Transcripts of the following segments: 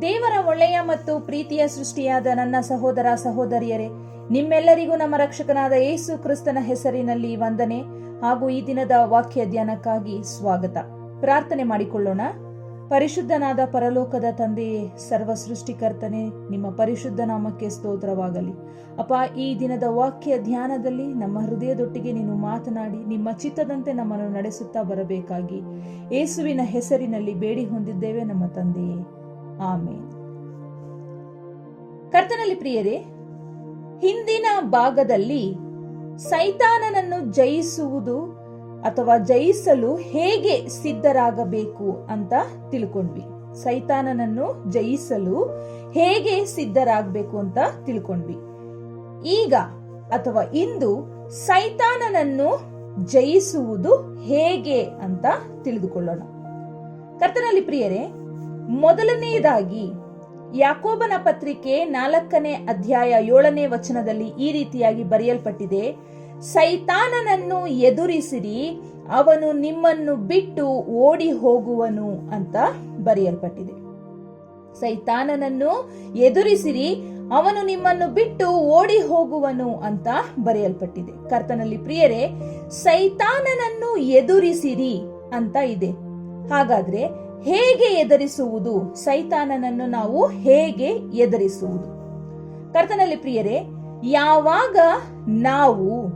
ದೇವರ ಒಳ್ಳೆಯ ಮತ್ತು ಪ್ರೀತಿಯ ಸೃಷ್ಟಿಯಾದ ನನ್ನ ಸಹೋದರ ಸಹೋದರಿಯರೇ, ನಿಮ್ಮೆಲ್ಲರಿಗೂ ನಮ್ಮ ರಕ್ಷಕನಾದ ಯೇಸು ಕ್ರಿಸ್ತನ ಹೆಸರಿನಲ್ಲಿ ವಂದನೆ ಹಾಗೂ ಈ ದಿನದ ವಾಕ್ಯ ಧ್ಯಾನಕ್ಕಾಗಿ ಸ್ವಾಗತ. ಪ್ರಾರ್ಥನೆ ಮಾಡಿಕೊಳ್ಳೋಣ. ಪರಿಶುದ್ಧನಾದ ಪರಲೋಕದ ತಂದೆಯೇ ಸರ್ವ ಸೃಷ್ಟಿಕರ್ತನೆ ನಿಮ್ಮ ಪರಿಶುದ್ಧ ನಾಮಕ್ಕೆ ಸ್ತೋತ್ರವಾಗಲಿ. ಅಪ್ಪ, ಈ ದಿನದ ವಾಕ್ಯ ಧ್ಯಾನದಲ್ಲಿ ನಮ್ಮ ಹೃದಯದೊಟ್ಟಿಗೆ ನೀನು ಮಾತನಾಡಿ, ನಿಮ್ಮ ಚಿತ್ತದಂತೆ ನಮ್ಮನ್ನು ನಡೆಸುತ್ತಾ ಬರಬೇಕಾಗಿ. ಯೇಸುವಿನ ಹೆಸರಿನಲ್ಲಿ ಬೇಡಿ ಹೊಂದಿದ್ದೇವೆ ನಮ್ಮ ತಂದೆಯೇ. ಆಮೇನ್. ಕರ್ತನಲ್ಲಿ ಪ್ರಿಯರೇ, ಹಿಂದಿನ ಭಾಗದಲ್ಲಿ ಸೈತಾನನನ್ನು ಜಯಿಸುವುದು ಅಥವಾ ಜಯಿಸಲು ಹೇಗೆ ಸಿದ್ಧರಾಗಬೇಕು ಅಂತ ತಿಳ್ಕೊಂಡ್ವಿ. ಸೈತಾನನನ್ನು ಜಯಿಸಲು ಹೇಗೆ ಸಿದ್ಧರಾಗಬೇಕು ಅಂತ ತಿಳ್ಕೊಂಡ್ವಿ. ಈಗ ಅಥವಾ ಇಂದು ಸೈತಾನನನ್ನು ಜಯಿಸುವುದು ಹೇಗೆ ಅಂತ ತಿಳಿದುಕೊಳ್ಳೋಣ. ಕರ್ತನಲ್ಲಿ ಪ್ರಿಯರೇ ಮೊದಲನೆಯದಾಗಿ ಯಾಕೋಬನ ಪತ್ರಿಕೆ ನಾಲ್ಕನೇ ಅಧ್ಯಾಯ ಏಳನೇ ವಚನದಲ್ಲಿ ಈ ರೀತಿಯಾಗಿ ಬರೆಯಲ್ಪಟ್ಟಿದೆ, ಸೈತಾನನನ್ನು ಎದುರಿಸಿರಿ, ಅವನು ನಿಮ್ಮನ್ನು ಬಿಟ್ಟು ಓಡಿ ಹೋಗುವನು ಅಂತ ಬರೆಯಲ್ಪಟ್ಟಿದೆ. ಸೈತಾನನನ್ನು ಎದುರಿಸಿರಿ, ಅವನು ನಿಮ್ಮನ್ನು ಬಿಟ್ಟು ಓಡಿ ಹೋಗುವನು ಅಂತ ಬರೆಯಲ್ಪಟ್ಟಿದೆ. ಕರ್ತನಲ್ಲಿ ಪ್ರಿಯರೇ, ಸೈತಾನನನ್ನು ಎದುರಿಸಿರಿ ಅಂತ ಇದೆ. ಹಾಗಾದ್ರೆ ಹೇಗೆ ಎದುರಿಸುವುದು? ಸೈತಾನನನ್ನು ನಾವು ಹೇಗೆ ಎದುರಿಸುವುದು? ಕರ್ತನಲ್ಲಿ ಪ್ರಿಯರೇ, ಯಾವಾಗ ನಾವು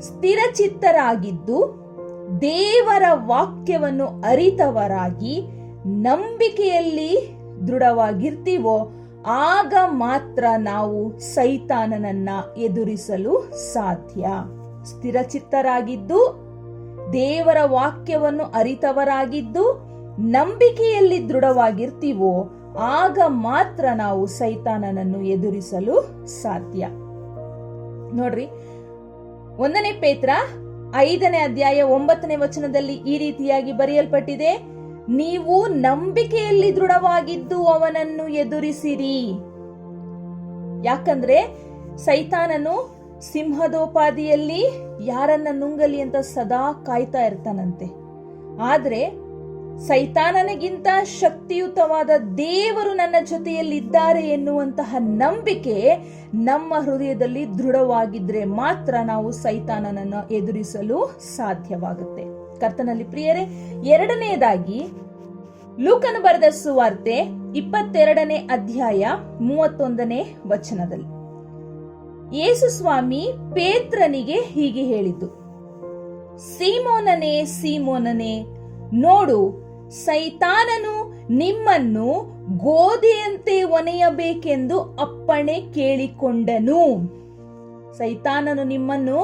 ಸ್ಥಿರಚಿತ್ತರಾಗಿದ್ದು ದೇವರ ವಾಕ್ಯವನ್ನು ಅರಿತವರಾಗಿ ನಂಬಿಕೆಯಲ್ಲಿ ದೃಢವಾಗಿರ್ತೀವೋ, ಆಗ ಮಾತ್ರ ನಾವು ಸೈತಾನನನ್ನ ಎದುರಿಸಲು ಸಾಧ್ಯ. ಸ್ಥಿರಚಿತ್ತರಾಗಿದ್ದು ದೇವರ ವಾಕ್ಯವನ್ನು ಅರಿತವರಾಗಿದ್ದು ನಂಬಿಕೆಯಲ್ಲಿ ದೃಢವಾಗಿರ್ತೀವೋ, ಆಗ ಮಾತ್ರ ನಾವು ಸೈತಾನನನ್ನು ಎದುರಿಸಲು ಸಾಧ್ಯ. ನೋಡ್ರಿ, ಒಂದನೇ ಪೇತ್ರ ಐದನೇ ಅಧ್ಯಾಯ ಒಂಬತ್ತನೇ ವಚನದಲ್ಲಿ ಈ ರೀತಿಯಾಗಿ ಬರೆಯಲ್ಪಟ್ಟಿದೆ, ನೀವು ನಂಬಿಕೆಯಲ್ಲಿ ದೃಢವಾಗಿದ್ದು ಅವನನ್ನು ಎದುರಿಸಿರಿ. ಯಾಕಂದ್ರೆ ಸೈತಾನನು ಸಿಂಹದೋಪಾದಿಯಲ್ಲಿ ಯಾರನ್ನ ನುಂಗಲಿ ಅಂತ ಸದಾ ಕಾಯ್ತಾ ಇರ್ತಾನಂತೆ. ಆದ್ರೆ ಸೈತಾನನಿಗಿಂತ ಶಕ್ತಿಯುತವಾದ ದೇವರು ನನ್ನ ಜೊತೆಯಲ್ಲಿದ್ದಾರೆ ಎನ್ನುವಂತಹ ನಂಬಿಕೆ ನಮ್ಮ ಹೃದಯದಲ್ಲಿ ದೃಢವಾಗಿದ್ರೆ ಮಾತ್ರ ನಾವು ಸೈತಾನನನ್ನು ಎದುರಿಸಲು ಸಾಧ್ಯವಾಗುತ್ತೆ. ಕರ್ತನಲ್ಲಿ ಪ್ರಿಯರೇ ಎರಡನೆಯದಾಗಿ ಲೂಕನು ಬರೆದ ಸುವಾರ್ತೆ ಇಪ್ಪತ್ತೆರಡನೇ ಅಧ್ಯಾಯ ಮೂವತ್ತೊಂದನೇ ವಚನದಲ್ಲಿ. ಯೇಸು ಸ್ವಾಮಿ ಪೇತ್ರನಿಗೆ ಹೀಗೆ ಹೇಳಿತು ಸೀಮೋನನೇ ಸೀಮೋನನೇ, ನೋಡು, ಸೈತಾನನು ನಿಮ್ಮನ್ನು ಗೋಧಿಯಂತೆ ಒನೆಯಬೇಕೆಂದು ಅಪ್ಪಣೆ ಕೇಳಿಕೊಂಡನು. ಸೈತಾನನು ನಿಮ್ಮನ್ನು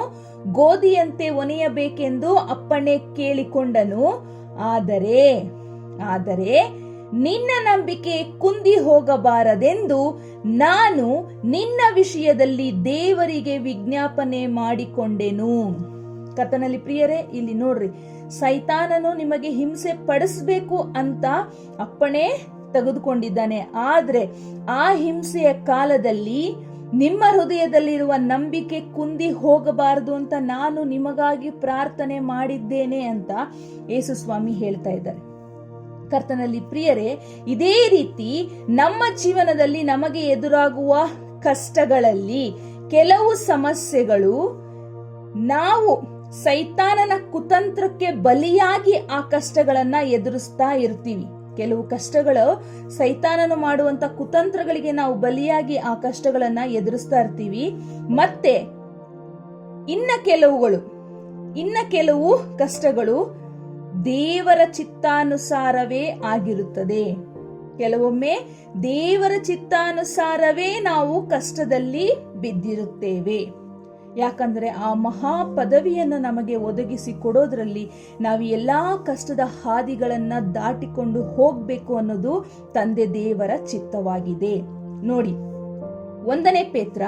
ಗೋಧಿಯಂತೆ ಒನೆಯಬೇಕೆಂದು ಅಪ್ಪಣೆ ಕೇಳಿಕೊಂಡನು. ಆದರೆ ಆದರೆ ನಿನ್ನ ನಂಬಿಕೆ ಕುಂದಿ ಹೋಗಬಾರದೆಂದು ನಾನು ನಿನ್ನ ವಿಷಯದಲ್ಲಿ ದೇವರಿಗೆ ವಿಜ್ಞಾಪನೆ ಮಾಡಿಕೊಂಡೆನು. ಕಥನಲ್ಲಿ ಪ್ರಿಯರೇ, ಇಲ್ಲಿ ನೋಡ್ರಿ, ಸೈತಾನನು ನಿಮಗೆ ಹಿಂಸೆ ಪಡಿಸ್ಬೇಕು ಅಂತ ಅಪ್ಪಣೆ ತೆಗೆದುಕೊಂಡಿದ್ದಾನೆ. ಆದ್ರೆ ಆ ಹಿಂಸೆಯ ಕಾಲದಲ್ಲಿ ನಿಮ್ಮ ಹೃದಯದಲ್ಲಿರುವ ನಂಬಿಕೆ ಕುಂದಿ ಹೋಗಬಾರದು ಅಂತ ನಾನು ನಿಮಗಾಗಿ ಪ್ರಾರ್ಥನೆ ಮಾಡಿದ್ದೇನೆ ಅಂತ ಯೇಸು ಸ್ವಾಮಿ ಹೇಳ್ತಾ ಇದ್ದಾರೆ. ಕರ್ತನಲ್ಲಿ ಪ್ರಿಯರೇ, ಇದೇ ರೀತಿ ನಮ್ಮ ಜೀವನದಲ್ಲಿ ನಮಗೆ ಎದುರಾಗುವ ಕಷ್ಟಗಳಲ್ಲಿ ಕೆಲವು ಸಮಸ್ಯೆಗಳು ನಾವು ಸೈತಾನನ ಕುತಂತ್ರಕ್ಕೆ ಬಲಿಯಾಗಿ ಆ ಕಷ್ಟಗಳನ್ನ ಎದುರಿಸ್ತಾ ಇರ್ತೀವಿ. ಕೆಲವು ಕಷ್ಟಗಳು ಸೈತಾನನು ಮಾಡುವಂತ ಕುತಂತ್ರಗಳಿಗೆ ನಾವು ಬಲಿಯಾಗಿ ಆ ಕಷ್ಟಗಳನ್ನ ಎದುರಿಸ್ತಾ ಇರ್ತೀವಿ. ಮತ್ತೆ ಇನ್ನ ಕೆಲವುಗಳು, ಇನ್ನ ಕೆಲವು ಕಷ್ಟಗಳು ದೇವರ ಚಿತ್ತಾನುಸಾರವೇ ಆಗಿರುತ್ತದೆ. ಕೆಲವೊಮ್ಮೆ ದೇವರ ಚಿತ್ತಾನುಸಾರವೇ ನಾವು ಕಷ್ಟದಲ್ಲಿ ಬಿದ್ದಿರುತ್ತೇವೆ. ಯಾಕಂದ್ರೆ ಆ ಮಹಾ ಪದವಿಯನ್ನು ನಮಗೆ ಒದಗಿಸಿ ಕೊಡೋದ್ರಲ್ಲಿ ನಾವು ಎಲ್ಲಾ ಕಷ್ಟದ ಹಾದಿಗಳನ್ನು ದಾಟಿಕೊಂಡು ಹೋಗಬೇಕು ಅನ್ನೋದು ತಂದೆ ದೇವರ ಚಿತ್ತವಾಗಿದೆ. ನೋಡಿ, ಒಂದನೇ ಪೇತ್ರ,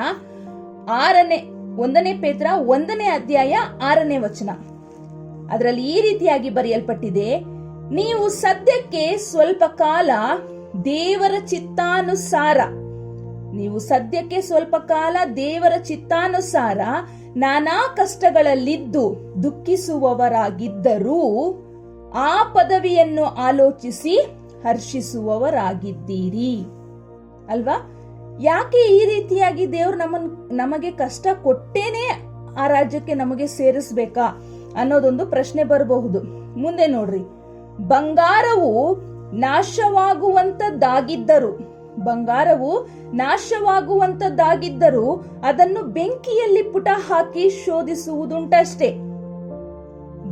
ಆರನೇ, ಒಂದನೇ ಪೇತ್ರ, ಒಂದನೇ ಅಧ್ಯಾಯ, ಆರನೇ ವಚನ. ಅದರಲ್ಲಿ ಈ ರೀತಿಯಾಗಿ ಬರೆಯಲ್ಪಟ್ಟಿದೆ, ನೀವು ಸದ್ಯಕ್ಕೆ ಸ್ವಲ್ಪ ಕಾಲ ದೇವರ ಚಿತ್ತಾನುಸಾರ, ನೀವು ಸದ್ಯಕ್ಕೆ ಸ್ವಲ್ಪ ಕಾಲ ದೇವರ ಚಿತ್ತಾನುಸಾರ ನಾನಾ ಕಷ್ಟಗಳಲ್ಲಿದ್ದು ದುಃಖಿಸುವವರಾಗಿದ್ದರೂ ಆ ಪದವಿಯನ್ನು ಆಲೋಚಿಸಿ ಹರ್ಷಿಸುವವರಾಗಿದ್ದೀರಿ. ಅಲ್ವಾ? ಯಾಕೆ ಈ ರೀತಿಯಾಗಿ ದೇವರು ನಮ್ಮನ್, ನಮಗೆ ಕಷ್ಟ ಕೊಟ್ಟೇನೆ ಆ ರಾಜ್ಯಕ್ಕೆ ನಮಗೆ ಸೇರಿಸ್ಬೇಕಾ? ಅನ್ನೋದೊಂದು ಪ್ರಶ್ನೆ ಬರಬಹುದು. ಮುಂದೆ ನೋಡ್ರಿ. ಬಂಗಾರವು ನಾಶವಾಗುವಂತದ್ದಾಗಿದ್ದರು ಬಂಗಾರವು ನಾಶವಾಗುವಂತದ್ದಾಗಿದ್ದರು ಅದನ್ನು ಬೆಂಕಿಯಲ್ಲಿ ಪುಟ ಹಾಕಿ ಶೋಧಿಸುವುದುಂಟಷ್ಟೇ.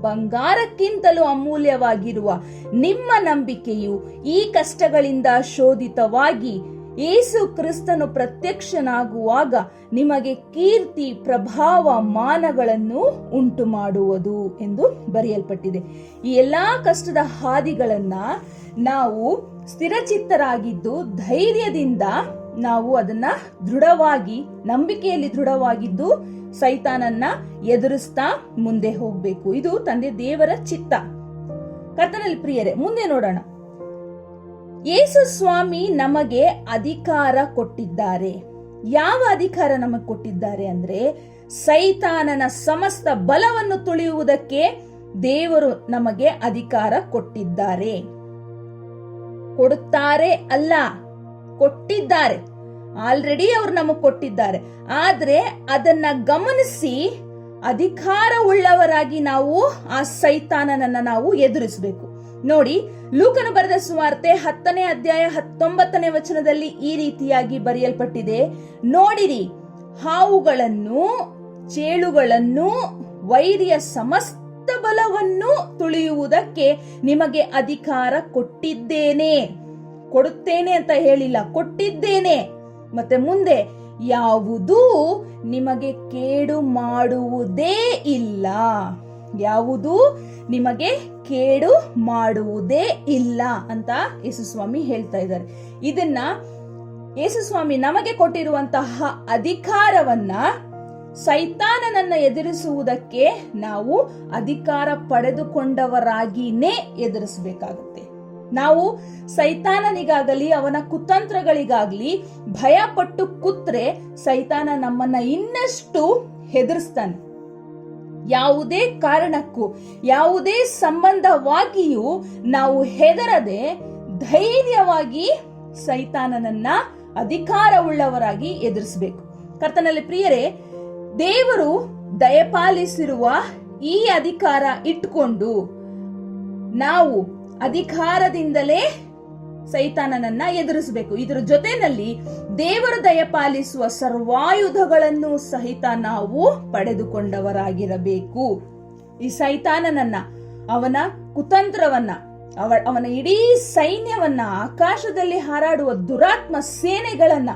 ಬಂಗಾರಕ್ಕಿಂತಲೂ ಅಮೂಲ್ಯವಾಗಿರುವ ನಿಮ್ಮ ನಂಬಿಕೆಯು ಈ ಕಷ್ಟಗಳಿಂದ ಶೋಧಿತವಾಗಿ ಯೇಸು ಕ್ರಿಸ್ತನು ಪ್ರತ್ಯಕ್ಷನಾಗುವಾಗ ನಿಮಗೆ ಕೀರ್ತಿ, ಪ್ರಭಾವ, ಮಾನಗಳನ್ನು ಉಂಟು ಮಾಡುವುದು ಎಂದು ಬರೆಯಲ್ಪಟ್ಟಿದೆ. ಈ ಎಲ್ಲಾ ಕಷ್ಟದ ಹಾದಿಗಳನ್ನ ನಾವು ಸ್ಥಿರಚಿತ್ತರಾಗಿದ್ದು ಧೈರ್ಯದಿಂದ ನಾವು ಅದನ್ನ ದೃಢವಾಗಿ, ನಂಬಿಕೆಯಲ್ಲಿ ದೃಢವಾಗಿದ್ದು ಸೈತಾನನ್ನ ಎದುರಿಸ್ತಾ ಮುಂದೆ ಹೋಗ್ಬೇಕು. ಇದು ತಂದೆ ದೇವರ ಚಿತ್ತ. ಕರ್ತನಲ್ಲಿ ಪ್ರಿಯರೇ, ಮುಂದೆ ನೋಡೋಣ. ಯೇಸು ಸ್ವಾಮಿ ನಮಗೆ ಅಧಿಕಾರ ಕೊಟ್ಟಿದ್ದಾರೆ. ಯಾವ ಅಧಿಕಾರ ನಮಗೆ ಕೊಟ್ಟಿದ್ದಾರೆ ಅಂದ್ರೆ ಸೈತಾನನ ಸಮಸ್ತ ಬಲವನ್ನು ತುಳಿಯುವುದಕ್ಕೆ ದೇವರು ನಮಗೆ ಅಧಿಕಾರ ಕೊಟ್ಟಿದ್ದಾರೆ. ಕೊಡುತ್ತಾರೆ ಅಲ್ಲ, ಕೊಟ್ಟಿದ್ದಾರೆ. ಆಲ್ರೆಡಿ ಅವ್ರು ನಮಗೆ ಕೊಟ್ಟಿದ್ದಾರೆ. ಆದ್ರೆ ಅದನ್ನ ಗಮನಿಸಿ ಅಧಿಕಾರ ಉಳ್ಳವರಾಗಿ ನಾವು ಆ ಸೈತಾನನನ್ನ ನಾವು ಎದುರಿಸಬೇಕು. ನೋಡಿ, ಲೂಕನು ಬರೆದ ಸುವಾರ್ತೆ ಹತ್ತನೇ ಅಧ್ಯಾಯ ಹತ್ತೊಂಬತ್ತನೇ ವಚನದಲ್ಲಿ ಈ ರೀತಿಯಾಗಿ ಬರೆಯಲ್ಪಟ್ಟಿದೆ. ನೋಡಿರಿ, ಹಾವುಗಳನ್ನು, ಚೇಳುಗಳನ್ನು, ವೈರಿಯ ಸಮಸ್ತ ಬಲವನ್ನು ತುಳಿಯುವುದಕ್ಕೆ ನಿಮಗೆ ಅಧಿಕಾರ ಕೊಟ್ಟಿದ್ದೇನೆ. ಕೊಡುತ್ತೇನೆ ಅಂತ ಹೇಳಿಲ್ಲ, ಕೊಟ್ಟಿದ್ದೇನೆ. ಮತ್ತೆ ಮುಂದೆ, ಯಾವುದೂ ನಿಮಗೆ ಕೇಡು ಮಾಡುವುದೇ ಇಲ್ಲ. ಯಾವುದು ನಿಮಗೆ ಕೇಡು ಮಾಡುವುದೇ ಇಲ್ಲ ಅಂತ ಯೇಸುಸ್ವಾಮಿ ಹೇಳ್ತಾ ಇದ್ದಾರೆ. ಇದನ್ನ ಯೇಸುಸ್ವಾಮಿ ನಮಗೆ ಕೊಟ್ಟಿರುವಂತಹ ಅಧಿಕಾರವನ್ನ ಸೈತಾನನನ್ನ ಎದುರಿಸುವುದಕ್ಕೆ ನಾವು ಅಧಿಕಾರ ಪಡೆದುಕೊಂಡವರಾಗಿನೇ ಎದುರಿಸಬೇಕಾಗುತ್ತೆ. ನಾವು ಸೈತಾನನಿಗಾಗಲಿ, ಅವನ ಕುತಂತ್ರಗಳಿಗಾಗಲಿ ಭಯಪಟ್ಟು ಕುತ್ರೆ ಸೈತಾನ ನಮ್ಮನ್ನ ಇನ್ನಷ್ಟು ಹೆದರ್ಸ್ತಾನೆ. ಯಾವುದೇ ಕಾರಣಕ್ಕೂ, ಯಾವುದೇ ಸಂಬಂಧವಾಗಿಯೂ ನಾವು ಹೆದರದೆ ಧೈರ್ಯವಾಗಿ ಸೈತಾನನನ್ನ ಅಧಿಕಾರವುಳ್ಳವರಾಗಿ ಎದುರಿಸಬೇಕು. ಕರ್ತನಲ್ಲಿ ಪ್ರಿಯರೇ, ದೇವರು ದಯಪಾಲಿಸಿರುವ ಈ ಅಧಿಕಾರ ಇಟ್ಕೊಂಡು ನಾವು ಅಧಿಕಾರದಿಂದಲೇ ಸೈತಾನನನ್ನ ಎದುರಿಸಬೇಕು. ಇದರ ಜೊತೆಯಲ್ಲಿ ದೇವರು ದಯಪಾಲಿಸುವ ಸರ್ವಾಯುಧಗಳನ್ನು ಸಹಿತ ನಾವು ಪಡೆದುಕೊಂಡವರಾಗಿರಬೇಕು. ಈ ಸೈತಾನನನ್ನ, ಅವನ ಕುತಂತ್ರವನ್ನ, ಅವ, ಅವನ ಇಡೀ ಸೈನ್ಯವನ್ನ, ಆಕಾಶದಲ್ಲಿ ಹಾರಾಡುವ ದುರಾತ್ಮ ಸೇನೆಗಳನ್ನ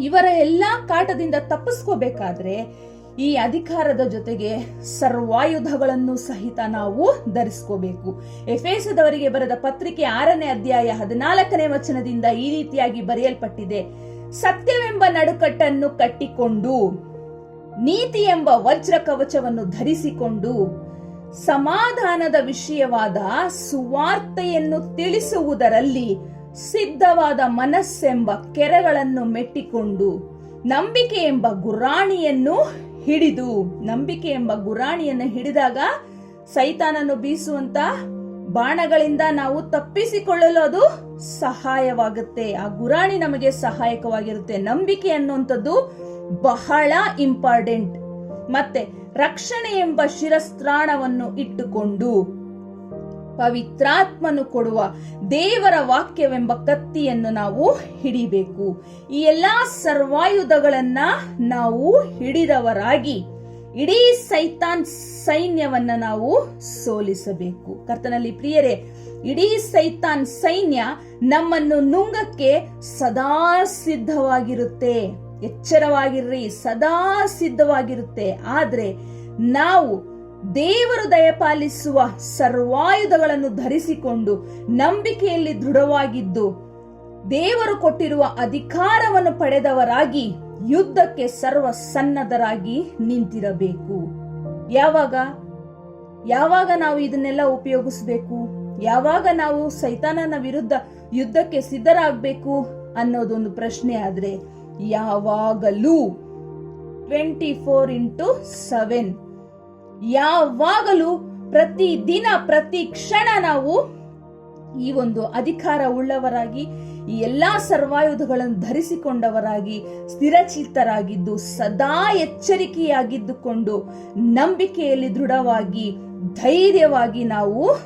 ಇವರ ಎಲ್ಲಾ ಕಾಟದಿಂದ ತಪ್ಪಿಸ್ಕೋಬೇಕಾದ್ರೆ ಈ ಅಧಿಕಾರದ ಜೊತೆಗೆ ಸರ್ವಾಯುಧಗಳನ್ನು ಸಹಿತ ನಾವು ಧರಿಸ್ಕೋಬೇಕು. ಎಫೇಸದವರಿಗೆ ಬರೆದ ಪತ್ರಿಕೆ ಆರನೇ ಅಧ್ಯಾಯ ಹದಿನಾಲ್ಕನೇ ವಚನದಿಂದ ಈ ರೀತಿಯಾಗಿ ಬರೆಯಲ್ಪಟ್ಟಿದೆ. ಸತ್ಯವೆಂಬ ನಡುಕಟ್ಟನ್ನು ಕಟ್ಟಿಕೊಂಡು, ನೀತಿ ಎಂಬ ವಜ್ರ ಕವಚವನ್ನು ಧರಿಸಿಕೊಂಡು, ಸಮಾಧಾನದ ವಿಷಯವಾದ ಸುವಾರ್ತೆಯನ್ನು ತಿಳಿಸುವುದರಲ್ಲಿ ಸಿದ್ಧವಾದ ಮನಸ್ಸೆಂಬ ಕೆರೆಗಳನ್ನು ಮೆಟ್ಟಿಕೊಂಡು, ನಂಬಿಕೆ ಎಂಬ ಗುರಾಣಿಯನ್ನು ಹಿಡಿದು ನಂಬಿಕೆ ಎಂಬ ಗುರಾಣಿಯನ್ನು ಹಿಡಿದಾಗ ಸೈತಾನನ್ನು ಬೀಸುವಂತ ಬಾಣಗಳಿಂದ ನಾವು ತಪ್ಪಿಸಿಕೊಳ್ಳಲು ಅದು ಸಹಾಯವಾಗುತ್ತೆ. ಆ ಗುರಾಣಿ ನಮಗೆ ಸಹಾಯಕವಾಗಿರುತ್ತೆ. ನಂಬಿಕೆ ಅನ್ನುವಂಥದ್ದು ಬಹಳ ಇಂಪಾರ್ಟೆಂಟ್. ಮತ್ತೆ ರಕ್ಷಣೆ ಎಂಬ ಶಿರಸ್ತ್ರಾಣವನ್ನು ಇಟ್ಟುಕೊಂಡು ಪವಿತ್ರಾತ್ಮನು ಕೊಡುವ ದೇವರ ವಾಕ್ಯವೆಂಬ ಕತ್ತಿಯನ್ನು ನಾವು ಹಿಡಿಬೇಕು. ಈ ಎಲ್ಲಾ ಸರ್ವಾಯುಧಗಳನ್ನ ನಾವು ಹಿಡಿದವರಾಗಿ ಇಡೀ ಸೈತಾನ್ ಸೈನ್ಯವನ್ನ ನಾವು ಸೋಲಿಸಬೇಕು. ಕರ್ತನಲ್ಲಿ ಪ್ರಿಯರೇ, ಇಡೀ ಸೈತಾನ್ ಸೈನ್ಯ ನಮ್ಮನ್ನು ನುಂಗಕ್ಕೆ ಸದಾ ಸಿದ್ಧವಾಗಿರುತ್ತೆ. ಎಚ್ಚರವಾಗಿರ್ರಿ, ಸದಾ ಸಿದ್ಧವಾಗಿರುತ್ತೆ. ಆದ್ರೆ ನಾವು ದೇವರು ದಯಪಾಲಿಸುವ ಸರ್ವಾಯುಧಗಳನ್ನು ಧರಿಸಿಕೊಂಡು ನಂಬಿಕೆಯಲ್ಲಿ ದೃಢವಾಗಿದ್ದು, ದೇವರು ಕೊಟ್ಟಿರುವ ಅಧಿಕಾರವನ್ನು ಪಡೆದವರಾಗಿ ಯುದ್ಧಕ್ಕೆ ಸರ್ವ ಸನ್ನದ್ಧರಾಗಿ ನಿಂತಿರಬೇಕು. ಯಾವಾಗ? ಯಾವಾಗ ನಾವು ಇದನ್ನೆಲ್ಲ ಉಪಯೋಗಿಸಬೇಕು? ಯಾವಾಗ ನಾವು ಸೈತಾನನ ವಿರುದ್ಧ ಯುದ್ಧಕ್ಕೆ ಸಿದ್ಧರಾಗಬೇಕು ಅನ್ನೋದೊಂದು ಪ್ರಶ್ನೆ ಆದ್ರೆ, ಯಾವಾಗಲೂ ಟ್ವೆಂಟಿ ಫೋರ್ ಇಂಟು ಸೆವೆನ್ ಯಾವಾಗಲೂ ಪ್ರತಿ ದಿನ, ಪ್ರತಿ ಕ್ಷಣ ನಾವು ಈ ಒಂದು ಅಧಿಕಾರ ಉಳ್ಳವರಾಗಿ ಈ ಎಲ್ಲಾ ಸರ್ವಾಯುಧಗಳನ್ನು ಧರಿಸಿಕೊಂಡವರಾಗಿ, ಸ್ಥಿರಚಿತ್ತರಾಗಿದ್ದು, ಸದಾ ಎಚ್ಚರಿಕೆಯಾಗಿದ್ದುಕೊಂಡು, ನಂಬಿಕೆಯಲ್ಲಿ ದೃಢವಾಗಿ, ಧೈರ್ಯವಾಗಿ ನಾವು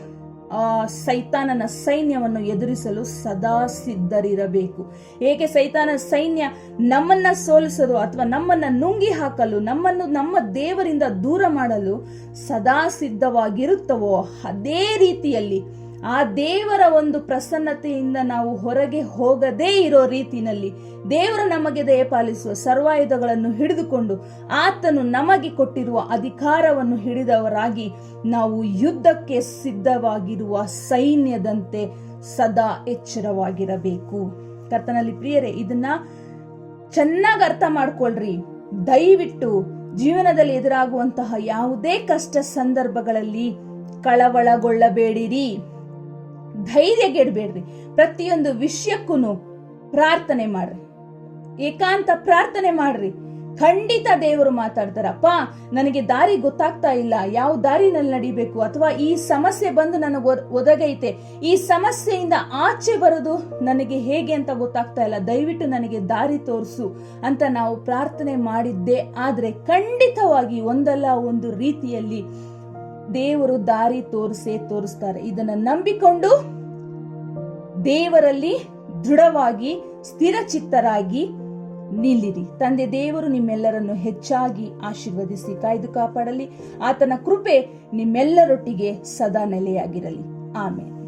ಸೈತಾನನ ಸೈನ್ಯವನ್ನು ಎದುರಿಸಲು ಸದಾ ಸಿದ್ಧರಿರಬೇಕು. ಏಕೆ ಸೈತಾನ ಸೈನ್ಯ ನಮ್ಮನ್ನ ಸೋಲಿಸಲು ಅಥವಾ ನಮ್ಮನ್ನ ನುಂಗಿ ಹಾಕಲು, ನಮ್ಮನ್ನು ನಮ್ಮ ದೇವರಿಂದ ದೂರ ಮಾಡಲು ಸದಾ ಸಿದ್ಧವಾಗಿರುತ್ತವೋ ಅದೇ ರೀತಿಯಲ್ಲಿ ಆ ದೇವರ ಒಂದು ಪ್ರಸನ್ನತೆಯಿಂದ ನಾವು ಹೊರಗೆ ಹೋಗದೇ ಇರೋ ರೀತಿನಲ್ಲಿ ದೇವರು ನಮಗೆ ದಯಪಾಲಿಸುವ ಸರ್ವಾಯುಧಗಳನ್ನು ಹಿಡಿದುಕೊಂಡು ಆತನು ನಮಗೆ ಕೊಟ್ಟಿರುವ ಅಧಿಕಾರವನ್ನು ಹಿಡಿದವರಾಗಿ ನಾವು ಯುದ್ಧಕ್ಕೆ ಸಿದ್ಧವಾಗಿರುವ ಸೈನ್ಯದಂತೆ ಸದಾ ಎಚ್ಚರವಾಗಿರಬೇಕು. ಕರ್ತನಲ್ಲಿ ಪ್ರಿಯರೇ, ಇದನ್ನ ಚೆನ್ನಾಗಿ ಅರ್ಥ ಮಾಡ್ಕೊಳ್ರಿ. ದಯವಿಟ್ಟು ಜೀವನದಲ್ಲಿ ಎದುರಾಗುವಂತಹ ಯಾವುದೇ ಕಷ್ಟ ಸಂದರ್ಭಗಳಲ್ಲಿ ಕಳವಳಗೊಳ್ಳಬೇಡಿರಿ. ಧೈರ್ಯಗೆಡಬೇಡ್ರಿ ಪ್ರತಿಯೊಂದು ವಿಷಯಕ್ಕೂ ಪ್ರಾರ್ಥನೆ ಮಾಡ್ರಿ. ಏಕಾಂತ ಪ್ರಾರ್ಥನೆ ಮಾಡ್ರಿ. ಖಂಡಿತ ದೇವರು ಮಾತಾಡ್ತಾರಪ್ಪ ನನಗೆ ದಾರಿ ಗೊತ್ತಾಗ್ತಾ ಇಲ್ಲ. ಯಾವ ದಾರಿನಲ್ಲಿ ನಡಿಬೇಕು? ಅಥವಾ ಈ ಸಮಸ್ಯೆ ಬಂದು ನನಗೆ ಒದ- ಒದಗೈತೆ. ಈ ಸಮಸ್ಯೆಯಿಂದ ಆಚೆ ಬರೋದು ನನಗೆ ಹೇಗೆ ಅಂತ ಗೊತ್ತಾಗ್ತಾ ಇಲ್ಲ. ದಯವಿಟ್ಟು ನನಗೆ ದಾರಿ ತೋರಿಸು ಅಂತ ನಾವು ಪ್ರಾರ್ಥನೆ ಮಾಡಿದ್ದೆ ಆದರೆ ಖಂಡಿತವಾಗಿ ಒಂದಲ್ಲ ಒಂದು ರೀತಿಯಲ್ಲಿ ದೇವರು ದಾರಿ ತೋರಿಸೇ ತೋರಿಸ್ತಾರೆ. ಇದನ್ನ ನಂಬಿಕೊಂಡು ದೇವರಲ್ಲಿ ದೃಢವಾಗಿ ಸ್ಥಿರಚಿತ್ತರಾಗಿ ನಿಲ್ಲಿರಿ. ತಂದೆ ದೇವರು ನಿಮ್ಮೆಲ್ಲರನ್ನು ಹೆಚ್ಚಾಗಿ ಆಶೀರ್ವದಿಸಿ, ಕಾಯ್ದು ಕಾಪಾಡಲಿ. ಆತನ ಕೃಪೆ ನಿಮ್ಮೆಲ್ಲರೊಟ್ಟಿಗೆ ಸದಾ ನೆಲೆಯಾಗಿರಲಿ. ಆಮೇಲೆ